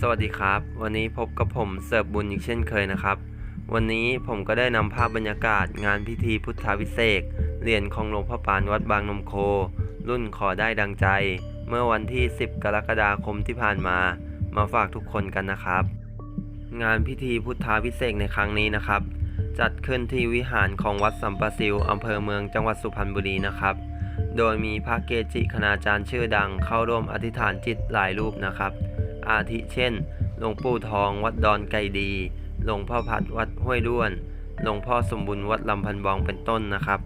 สวัสดีครับ วันนี้พบกับผมเสิร์ฟบุญอีกเช่นเคยนะครับ วันนี้ผมก็ได้นำภาพบรรยากาศงานพิธีพุทธาวิเศษเหรียญของหลวงพ่อปานวัดบางนมโค รุ่นขอได้ดังใจ เมื่อวันที่ 10 กรกฎาคมที่ผ่านมา มาฝากทุกคนกันนะครับ งานพิธีพุทธาวิเศษในครั้งนี้นะครับ จัดขึ้นที่วิหารของวัดสัมปะซิวอำเภอเมืองจังหวัดสุพรรณบุรีนะครับ โดยมีพระเกจิคณาจารย์ชื่อดังเข้าร่วมอธิษฐานจิตหลายรูปนะครับ อาทิเช่น หลวงปู่ทองวัดดอนไกดี หลวงพ่อพัดวัดห้วยด้วน หลวงพ่อสมบุญวัดลำพันบองเป็นต้นนะครับ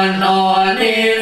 มปันโนนิ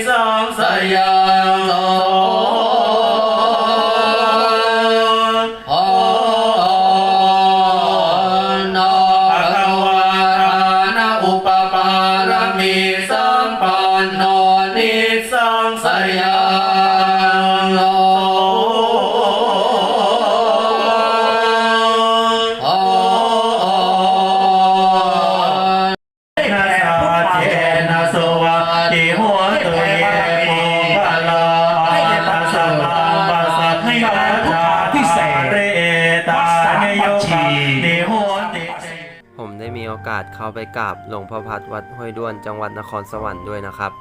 ผมได้มีโอกาสเข้าไปกราบหลวงพ่อพัดวัดห้วยด้วนจังหวัดนครสวรรค์ด้วยนะครับ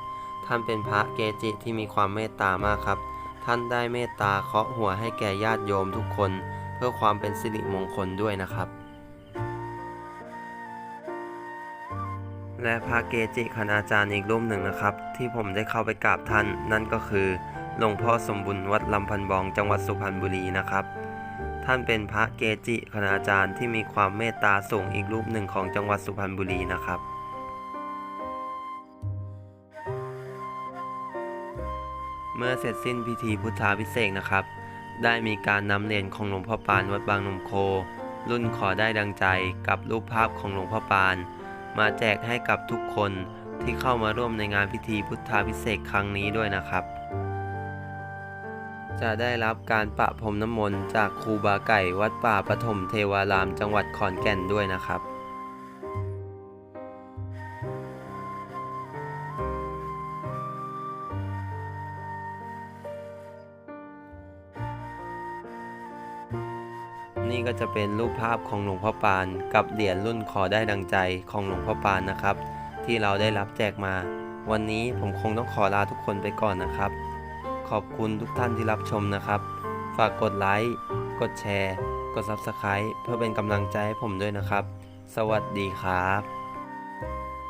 ท่านเป็นพระเกจิที่มีความเมตตามากครับ ท่านได้เมตตาเคาะหัวให้แก่ญาติโยมทุกคน เพื่อความเป็นสิริมงคลด้วยนะครับ และพระเกจิคณาจารย์อีกรูปหนึ่งนะครับ ที่ผมได้เข้าไปกราบท่าน นั่นก็คือหลวงพ่อสมบุญวัดลำพันบองจังหวัดสุพรรณบุรีนะครับ ท่านเป็นพระเกจิคณาจารย์ที่มีความเมตตาสูงอีกรูปหนึ่งของจังหวัดสุพรรณบุรีนะครับเมื่อเสร็จสิ้นพิธีพุทธาพิเศษนะครับ ได้มีการนำเหรียญของหลวงพ่อปานวัดบางนมโค รุ่นขอได้ดังใจกับรูปภาพของหลวงพ่อปาน มาแจกให้กับทุกคนที่เข้ามาร่วมในงานพิธีพุทธาพิเศษครั้งนี้ด้วยนะครับ จะได้รับการประพรมน้ำมนต์จากครูบาไก่วัดป่าปฐมเทวารามจังหวัดขอนแก่นด้วยนะครับนี่ก็จะเป็นรูปภาพของหลวงพ่อปาน กับเหรียญรุ่นขอได้ดังใจของหลวงพ่อปานนะครับ ที่เราได้รับแจกมา วันนี้ผมคงต้องขอลาทุกคนไปก่อนนะครับ ขอบคุณทุกท่านที่รับชมนะครับ ฝากกดไลค์ กดแชร์ กด Subscribe เพื่อเป็นกำลังใจให้ผมด้วยนะครับ สวัสดีครับ